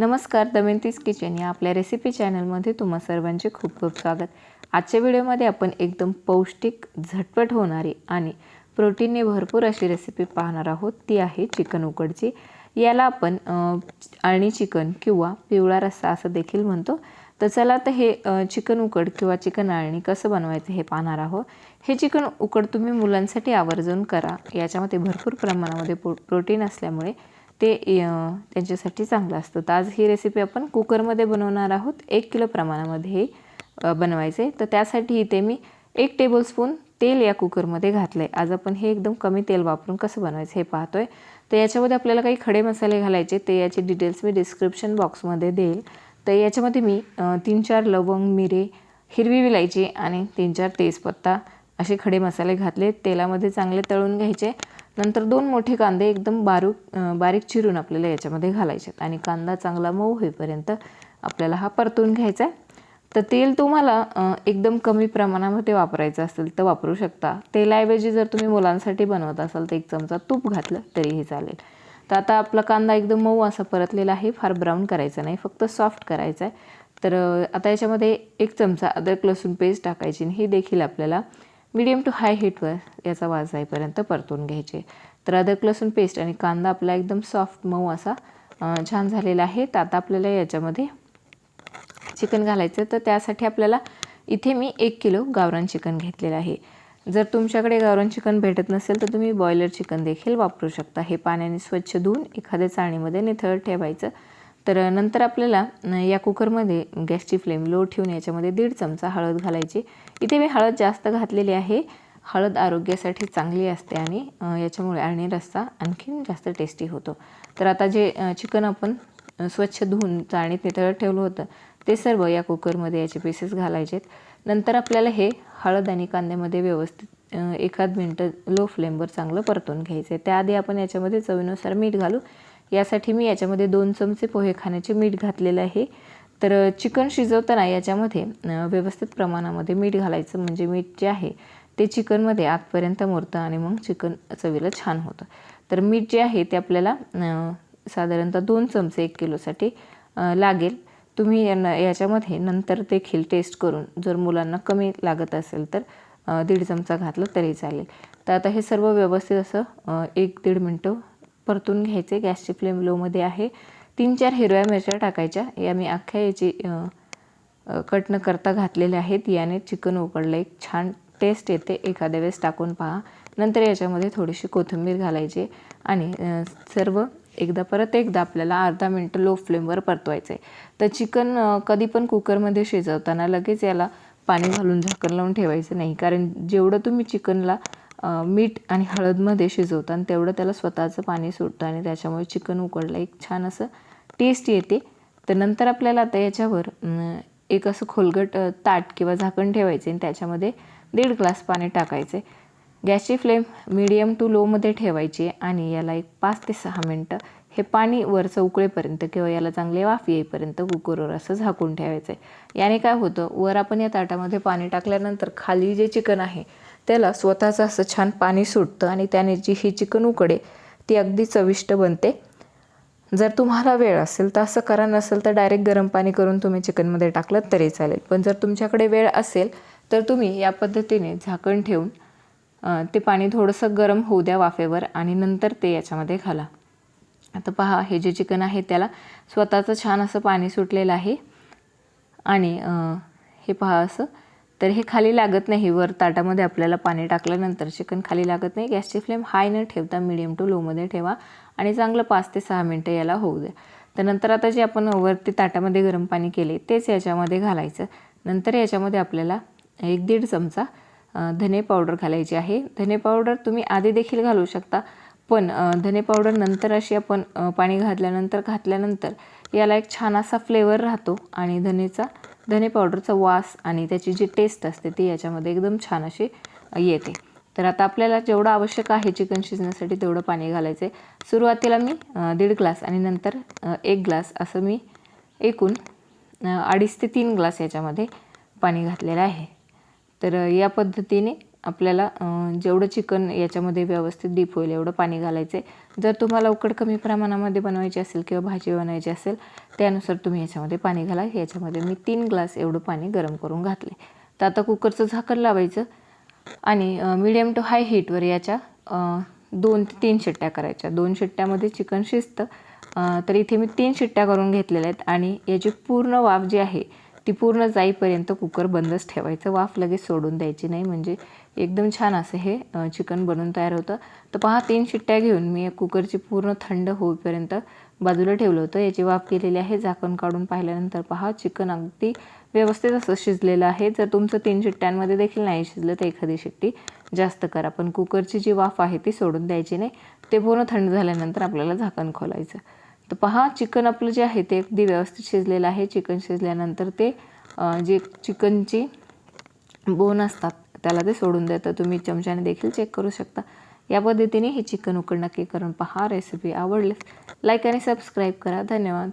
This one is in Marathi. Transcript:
नमस्कार दमयंतीज किचन या आपल्या रेसिपी चॅनलमध्ये तुम्हा सर्वांचे खूप खूप स्वागत. आजच्या व्हिडिओमध्ये आपण एकदम पौष्टिक झटपट होणारी आणि प्रोटीनने भरपूर अशी रेसिपी पाहणार आहोत. ती आहे चिकन उकडची. याला आपण आणि अळणी चिकन किंवा पिवळा रस्सा असं देखील म्हणतो. तर चला तर हे चिकन उकड किंवा चिकन अळणी कसं बनवायचं हे पाहणार आहोत. हे चिकन उकड तुम्ही मुलांसाठी आवर्जून करा. याच्यामध्ये भरपूर प्रमाणामध्ये प्रो प्रोटीन असल्यामुळे ते त्यांच्यासाठी चांगलं असतं. तर आज ही रेसिपी आपण कुकरमध्ये बनवणार आहोत. एक किलो प्रमाणामध्ये हे बनवायचे तर त्यासाठी इथे मी एक टेबलस्पून तेल या कुकरमध्ये घातलं आहे आज आपण हे एकदम कमी तेल वापरून कसं बनवायचं हे पाहतोय. तर याच्यामध्ये आपल्याला काही खडे मसाले घालायचे ते याचे डिटेल्स मी डिस्क्रिप्शन बॉक्समध्ये देईल. तर याच्यामध्ये मी तीन चार लवंग मिरे हिरवी विलायची आणि तीन चार तेजपत्ता असे खडे मसाले घातले. तेलामध्ये चांगले तळून घ्यायचे. नंतर दोन मोठे कांदे एकदम बारूक बारीक चिरून आपल्याला याच्यामध्ये घालायचे आणि कांदा चांगला मऊ होईपर्यंत आपल्याला हा परतून घ्यायचा आहे. तर तेल तुम्हाला एकदम कमी प्रमाणामध्ये वापरायचं असेल तर वापरू शकता. तेलाऐवजी जर तुम्ही मुलांसाठी बनवत असाल तर एक चमचा तूप घातलं तरीही चालेल. तर आता आपला कांदा एकदम मऊ असा परतलेला आहे. फार ब्राऊन करायचा नाही. फक्त सॉफ्ट करायचा आहे. तर आता याच्यामध्ये एक चमचा अद्रक लसूण पेस्ट टाकायची आणि ही देखील आपल्याला मिडियम टू हाय हीटवर याचा वास जाईपर्यंत परतून घ्यायचे. तर अदरक लसूण पेस्ट आणि कांदा आपला एकदम सॉफ्ट मऊ असा छान झालेला आहे. तर आता आपल्याला याच्यामध्ये चिकन घालायचं तर त्यासाठी आपल्याला इथे मी एक किलो गावरान चिकन घेतलेलं आहे. जर तुमच्याकडे गावरान चिकन भेटत नसेल तर तुम्ही बॉयलर चिकन देखील वापरू शकता. हे पाण्याने स्वच्छ धुवून एखाद्या चाळणीमध्ये निथळ ठेवायचं. तर नंतर आपल्याला या कुकरमध्ये गॅसची फ्लेम लो ठेवून याच्यामध्ये दीड चमचा हळद घालायची. इथे मी हळद जास्त घातलेली आहे. हळद आरोग्यासाठी चांगली असते आणि याच्यामुळे आणि रस्सा आणखीन जास्त टेस्टी होतो. तर आता जे चिकन आपण स्वच्छ धुवून चाळणीत नितळत ठेवलं होतं ते सर्व या कुकरमध्ये याचे पीसेस घालायचेत. नंतर आपल्याला हे हळद आणि कांद्यामध्ये व्यवस्थित एखाद मिनटं लो फ्लेमवर चांगलं परतून घ्यायचं आहे त्याआधी आपण याच्यामध्ये चवीनुसार मीठ घालू. यासाठी मी याच्यामध्ये दोन चमचे पोहे खाण्याचे मीठ घातलेलं आहे. तर चिकन शिजवताना याच्यामध्ये व्यवस्थित प्रमाणामध्ये मीठ घालायचं म्हणजे मीठ जे आहे ते चिकनमध्ये आतपर्यंत मुरतं आणि मग चिकन चवीला छान होतं. तर मीठ जे आहे ते आपल्याला साधारणतः दोन चमचे एक किलोसाठी लागेल. तुम्ही यांना याच्यामध्ये नंतर देखील टेस्ट करून जर मुलांना कमी लागत असेल तर दीड चमचा घातलं तरी चालेल. तर आता हे सर्व व्यवस्थित असं एक दीड मिनटं परतून घ्यायचे. गॅसची फ्लेम लोमध्ये आहे. तीन चार हिरव्या मिरच्या टाकायच्या. या मी अख्ख्या याची कट न करता घातलेले आहेत. याने चिकन उकडलं. एक छान टेस्ट येते. एखाद्या वेळेस टाकून पहा. नंतर याच्यामध्ये थोडीशी कोथिंबीर घालायची आणि सर्व एकदा परत एकदा आपल्याला अर्धा मिनटं लो फ्लेमवर परतवायचं आहे तर चिकन कधी पण कुकरमध्ये शिजवताना लगेच याला पाणी घालून झाकण लावून ठेवायचं नाही. कारण जेवढं तुम्ही चिकनला मीठ आणि हळदमध्ये शिजवता आणि तेवढं त्याला स्वतःचं पाणी सुटतं आणि त्याच्यामुळे चिकन उकडलं. एक छान असं टेस्ट येते. तर नंतर आपल्याला आता याच्यावर एक असं खोलगट ताट किंवा झाकण ठेवायचे आणि त्याच्यामध्ये दीड ग्लास पाणी टाकायचे. गॅसची फ्लेम मीडियम टू लोमध्ये ठेवायची आणि याला एक पाच ते सहा मिनटं हे पाणी वरचं उकळेपर्यंत किंवा याला चांगले वाफ येईपर्यंत कुकरवर असं झाकून ठेवायचं आहे याने काय होतं वर आपण या ताटामध्ये पाणी टाकल्यानंतर खाली जे चिकन आहे त्याला स्वतःचं असं छान पाणी सुटतं आणि त्याने जी ही चिकन उकडे ती अगदी चविष्ट बनते. जर तुम्हाला वेळ असेल तर असं करा नसेल तर डायरेक्ट गरम पाणी करून तुम्ही चिकनमध्ये टाकलं तरी चालेल. पण जर तुमच्याकडे वेळ असेल तर तुम्ही या पद्धतीने झाकण ठेवून ते पाणी थोडंसं गरम होऊ द्या वाफेवर आणि नंतर ते याच्यामध्ये घाला. आता पहा हे जे चिकन आहे त्याला स्वतःचं छान असं पाणी सुटलेलं आहे. आणि हे पहा असं. तर हे खाली लागत नाही वर ताटामध्ये आपल्याला पाणी टाकल्यानंतर चिकन खाली लागत नाही. गॅसची फ्लेम हाय न ठेवता मिडियम टू लोमध्ये ठेवा आणि चांगलं पाच ते सहा मिनटं याला होऊ द्या. तर नंतर आता जे आपण वरती ताटामध्ये गरम पाणी केले तेच याच्यामध्ये घालायचं. नंतर याच्यामध्ये आपल्याला एक दीड चमचा धने पावडर घालायची आहे. धने पावडर तुम्ही आधी देखील घालू शकता. पण धने पावडर नंतर अशी आपण पाणी घातल्यानंतर घातल्यानंतर याला एक छान असा फ्लेवर राहतो आणि धनेचा धने पावडरचा वास आणि त्याची जी टेस्ट असते ती याच्यामध्ये एकदम छान अशी येते. तर आता आपल्याला जेवढं आवश्यक आहे चिकन शिजण्यासाठी तेवढं पाणी घालायचं आहे सुरुवातीला मी दीड ग्लास आणि नंतर एक ग्लास असं मी एकूण अडीच ते तीन ग्लास याच्यामध्ये पाणी घातलेलं आहे. तर या पद्धतीने आपल्याला जेवढं चिकन याच्यामध्ये व्यवस्थित डीप होईल एवढं पाणी घालायचं आहे जर तुम्हाला उकड कमी प्रमाणामध्ये बनवायची असेल किंवा भाजी बनवायची असेल त्यानुसार तुम्ही याच्यामध्ये पाणी घाला. याच्यामध्ये मी तीन ग्लास एवढं पाणी गरम करून घातले तर आता कुकरचं झाकण लावायचं आणि मिडियम टू हाय हीटवर याच्या दोन ते तीन शिट्ट्या करायच्या. दोन शिट्ट्यामध्ये चिकन शिजतं. तर इथे मी तीन शिट्ट्या करून घेतलेल्या आहेत आणि याची पूर्ण वाफ जी आहे ती पूर्ण जाईपर्यंत कुकर बंदच ठेवायचं. वाफ लगेच सोडून द्यायची नाही. म्हणजे एकदम छान असं हे चिकन बनून तयार होतं. तर पहा तीन शिट्ट्या घेऊन मी कुकरची पूर्ण थंड होईपर्यंत बाजूला ठेवलं होतं. याची वाफ केलेली आहे. झाकण काढून पाहिल्यानंतर पहा चिकन अगदी व्यवस्थित असं शिजलेलं आहे. जर तुमचं तीन शिट्ट्यांमध्ये देखील नाही शिजलं तर एखादी शिट्टी जास्त करा. पण कुकरची जी वाफ आहे ती सोडून द्यायची नाही. ते पूर्ण थंड झाल्यानंतर आपल्याला झाकण खोलायचं. तर पहा चिकन आपलं जे आहे ते अगदी व्यवस्थित शिजलेलं आहे. चिकन शिजल्यानंतर ते जे चिकनची बोन असतात त्याला ते सोडून देतं तुम्ही चमच्याने देखील चेक करू शकता. या पद्धतीने हे चिकन उकड नक्की करून पहा. रेसिपी आवडली लाईक आणि सबस्क्राईब करा. धन्यवाद.